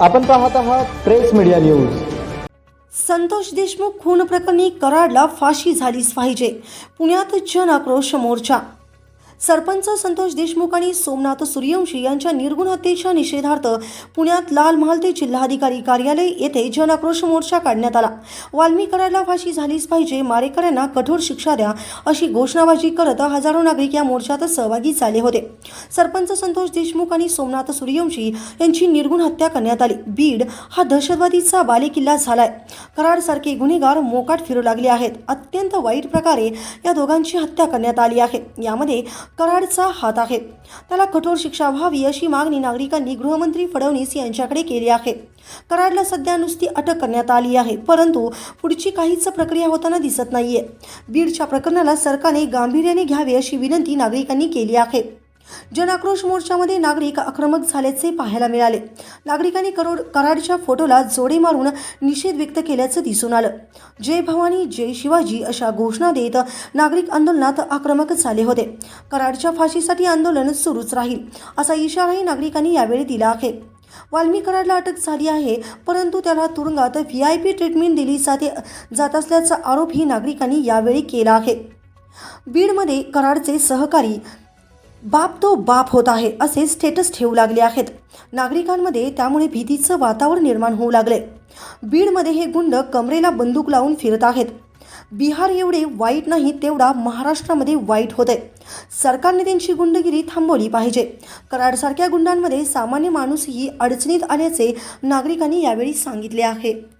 आपण पाहत आहात press media news. Santosh Deshmukh खून प्रकरणी कराडला फाशी झालीच पाहिजे. पुण्यात जन आक्रोश मोर्चा सरपंच संतोष देशमुख आणि सोमनाथ सूर्यवंशी यांच्या निर्गुण हत्येच्या निषेधार्थ पुण्यात लाल महाल ते जिल्हाधिकारी कार्यालय येथे जन आक्रोश मोर्चा काढण्यात आला. वाल्मीकराला फाशी झालीच पाहिजे मारेकऱ्यांना कठोर शिक्षा द्या अशी घोषणाबाजी करत हजारो नागरिक या मोर्चात सहभागी झाले होते. सरपंच संतोष देशमुख आणि सोमनाथ सूर्यवंशी यांची निर्गुण हत्या करण्यात आली. बीड हा दहशतवादीचा बालेकिल्ला झालाय. कराडसारखे गुन्हेगार मोकाट फिरू लागले आहेत. अत्यंत वाईट प्रकारे या दोघांची हत्या करण्यात आली आहे. यामध्ये कराडचा हात आहे. त्याला कठोर शिक्षा व्हावी अशी मागणी नागरिकांनी गृहमंत्री फडणवीस यांच्याकडे केली आहे. कराडला सध्या नुसती अटक करण्यात आली आहे परंतु पुढची काहीच प्रक्रिया होताना दिसत नाहीये. बीडच्या प्रकरणाला सरकारने गांभीर्याने घ्यावे अशी विनंती नागरिकांनी केली आहे. जनआक्रोश मोर्चामध्ये नागरिक आक्रमक झाल्याचे पाहायला मिळाले. नागरिकांनी करोड कराडच्या फोटोला जोडे मारून निषेध व्यक्त केल्याचं दिसून आलं. जय भवानी जय शिवाजी अशा घोषणा देत नागरिक आंदोलनात आक्रमक झाले होते. कराडच्या फाशीसाठी आंदोलन सुरूच राहील असा इशाराही नागरिकांनी यावेळी दिला आहे. वाल्मी कराडला अटक झाली आहे परंतु त्याला तुरुंगात व्ही आय पी ट्रीटमेंट दिली जाते जात असल्याचा आरोपही नागरिकांनी यावेळी केला आहे. बीडमध्ये कराडचे सहकारी बाप तो बाप होत आहे असे स्टेटस ठेवू लागले आहेत. नागरिकांमध्ये त्यामुळे भीतीचं वातावरण निर्माण होऊ लागले. बीडमध्ये हे गुंड कमरेला बंदूक लावून फिरत आहेत. बिहार एवढे वाईट नाही तेवढा महाराष्ट्रामध्ये वाईट होत आहे सरकारने त्यांची गुंडगिरी थांबवली पाहिजे. कराडसारख्या गुंडांमध्ये सामान्य माणूसही अडचणीत आल्याचे नागरिकांनी यावेळी सांगितले आहे.